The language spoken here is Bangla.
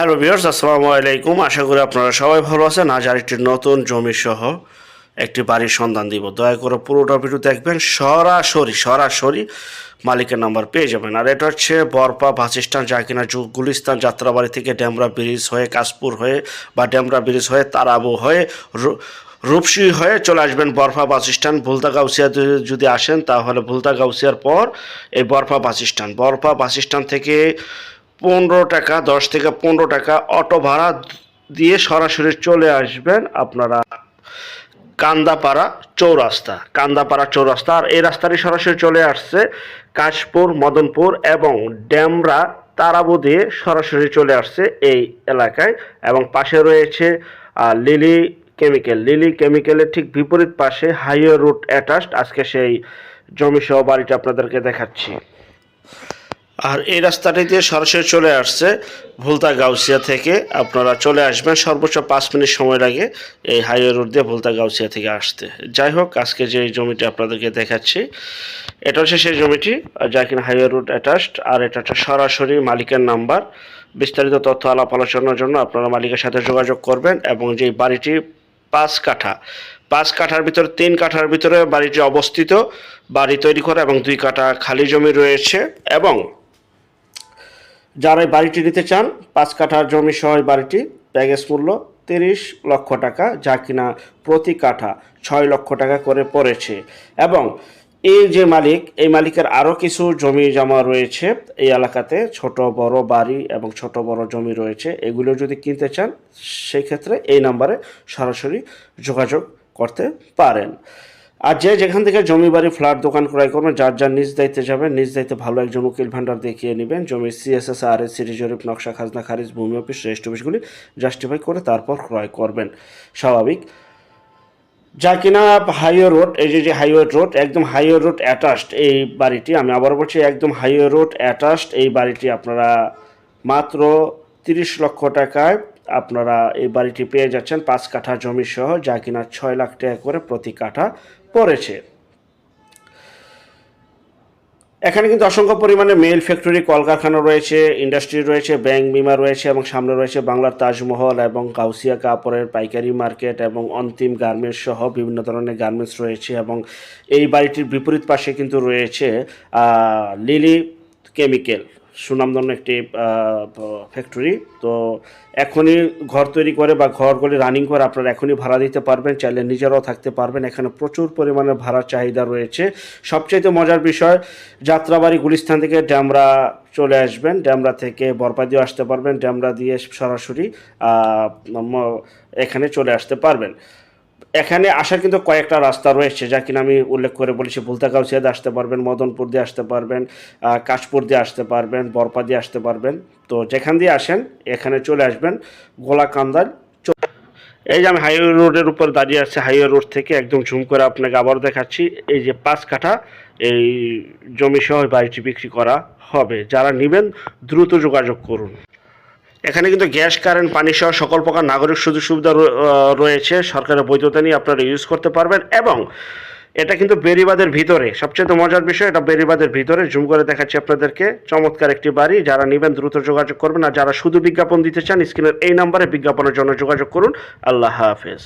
হ্যালো ভিউয়ার্স আসসালামু আলাইকুম। আশা করি আপনারা সবাই ভালো আছেন। আজ আরেকটি নতুন জমি সহ একটি বাড়ির সন্ধান দিব। দয়া করে পুরোটা ভিডিও দেখবেন। সরাসরি সরাসরি মালিকের নাম্বার পেয়ে যাবেন। আর এটা হচ্ছে বরপা বাস স্ট্যান্ড, যা কিনা গুলিস্তান যাত্রাবাড়ি থেকে ড্যামরা ব্রিজ হয়ে কাশপুর হয়ে বা ড্যামরা ব্রিজ হয়ে তারাবু হয়ে রূপসী হয়ে চলে আসবেন বরফা বাস ভুলতা গাউসিয়া যদি- আসেন, তাহলে ভুলতা গাউসিয়ার পর এই বরফা বাস বরফা বাস থেকে পনেরো টাকা, দশ থেকে পনেরো টাকা অটো ভাড়া দিয়ে সরাসরি চলে আসবেন আপনারা কান্দাপাড়া চৌরাস্তা কান্দাপাড়া চৌরাস্তা। আর এই রাস্তাটি সরাসরি চলে আসছে কাশপুর, মদনপুর এবং ড্যামরা তারাবু দিয়ে সরাসরি চলে আসছে এই এলাকায় এবং পাশে রয়েছে লিলি কেমিক্যাল। লিলি কেমিক্যালের ঠিক বিপরীত পাশে হাইওয়ে রুট অ্যাটাচড। আজকে সেই জমি সহ বাড়িটা আপনাদেরকে দেখাচ্ছি। আর এই রাস্তাটি দিয়ে সরাসরি চলে আসছে ভুলতা গাউসিয়া থেকে। আপনারা চলে আসবেন সর্বোচ্চ পাঁচ মিনিট সময় লাগে এই হাইওয়ে রোড দিয়ে ভুলতা গাউসিয়া থেকে আসতে। যাই হোক, আজকে যে জমিটি আপনাদেরকে দেখাচ্ছি, এটা হচ্ছে সেই জমিটি, যা কিনা হাইওয়ে রোড অ্যাটাচড, আর এটা হচ্ছে সরাসরি মালিকের নাম্বার। বিস্তারিত তথ্য আলাপ আলোচনার জন্য আপনারা মালিকের সাথে যোগাযোগ করবেন এবং যে বাড়িটি পাঁচ কাঠা, পাঁচ কাঠার ভিতরে, তিন কাঠার ভিতরে বাড়িটি অবস্থিত। বাড়ি তৈরি করা এবং দুই কাঠা খালি জমি রয়েছে এবং যারা এই বাড়িটি নিতে চান, পাঁচ কাঠার জমি সহ বাড়িটি প্যাকেজ মূল্য তিরিশ লক্ষ টাকা, যা কিনা প্রতি কাঠা ছয় লক্ষ টাকা করে পড়েছে। এবং এই যে মালিক, এই মালিকের আরও কিছু জমি জমা রয়েছে এই এলাকাতে, ছোট, বড় বাড়ি এবং ছোট, বড় জমি রয়েছে। এগুলো যদি কিনতে চান, সেই ক্ষেত্রে এই নাম্বারে সরাসরি যোগাযোগ করতে পারেন। আর যে যেখান থেকে জমি বাড়ি, ফ্ল্যাট দোকান ক্রয় করবেন যার যার নিজ দায়িত্বে যাবেন নিজ দায়িত্বে ভালো একজন উকিল ভান্ডার দেখিয়ে নেবেন। জমির সিএসএস আর এস সিটি জরিপ, নকশা, খাজনা, খারিজ, ভূমি অফিস রেজিস্ট অফিসগুলি জাস্টিফাই করে তারপর ক্রয় করবেন। স্বাভাবিক। যা কিনা হাইওয়ে রোড এই যে যে হাইওয়ে রোড একদম হাইওয়ে রোড অ্যাটাচড এই বাড়িটি, আমি আবার বলছি, একদম হাইওয়ে রোড অ্যাটাচড এই বাড়িটি আপনারা মাত্র তিরিশ লক্ষ টাকায় আপনারা এই বাড়িটি পেয়ে যাচ্ছেন পাঁচ কাঠা জমি সহ, যা কিনা ছয় লাখ টাকা করে প্রতি কাঠা পড়েছে। এখানে কিন্তু অসংখ্য পরিমাণে মেল ফ্যাক্টরি, কলকারখানা রয়েছে, ইন্ডাস্ট্রি রয়েছে, ব্যাংক বিমা রয়েছে এবং সামনে রয়েছে বাংলার তাজমহল এবং কাউসিয়া কাপড়ের পাইকারি মার্কেট এবং অন্তিম গার্মেন্টস সহ বিভিন্ন ধরনের গার্মেন্টস রয়েছে এবং এই বাড়িটির বিপরীত পাশে কিন্তু রয়েছে লিলি কেমিক্যাল সুনামধন্য একটি ফ্যাক্টরি তো এখনই ঘর তৈরি করে বা ঘরগুলি রানিং করে আপনারা এখনই ভাড়া দিতে পারবেন, চাইলে নিজেরাও থাকতে পারবেন। এখানে প্রচুর পরিমাণে ভাড়ার চাহিদা রয়েছে। সবচাইতে মজার বিষয়, যাত্রাবাড়ি গুলিস্থান থেকে ড্যামরা চলে আসবেন। ড্যামরা থেকে বরপাদিও আসতে পারবেন, ড্যামরা দিয়ে সরাসরি এখানে চলে আসতে পারবেন। এখানে আসার কিন্তু কয়েকটা রাস্তা রয়েছে, যা কিনা আমি উল্লেখ করে বলেছি। ভুলতাগাউসিয়া দিয়ে আসতে পারবেন, মদনপুর দিয়ে আসতে পারবেন কাশপুর দিয়ে আসতে পারবেন, বরপা দিয়ে আসতে পারবেন। তো যেখান দিয়ে আসেন, এখানে চলে আসবেন গোলাকান্দার এই যে আমি হাইওয়ে রোডের উপর দাঁড়িয়ে আছি, হাইওয়ে রোড থেকে একদম ঝুম করে আপনাকে আবার দেখাচ্ছি। এই যে পাঁচ কাঠা, এই জমি সহ বাড়িটি বিক্রি করা হবে। যারা নেবেন, দ্রুত যোগাযোগ করুন। এখানে কিন্তু গ্যাস, কারেন্ট, পানি সহ সকল প্রকার নাগরিক সুযোগ সুবিধা রয়েছে। সরকারের বৈধতা নিয়ে আপনারা ইউজ করতে পারবেন এবং এটা কিন্তু বেরিবাদের ভিতরে, সবচেয়ে মজার বিষয়, এটা বেরিবাদের ভিতরে। জুম করে দেখাচ্ছি আপনাদেরকে। চমৎকার একটি বাড়ি। যারা নেবেন, দ্রুত যোগাযোগ করবেন। আর যারা শুধু বিজ্ঞাপন দিতে চান, স্ক্রিনের এই নাম্বারে বিজ্ঞাপনের জন্য যোগাযোগ করুন। আল্লাহ হাফেজ।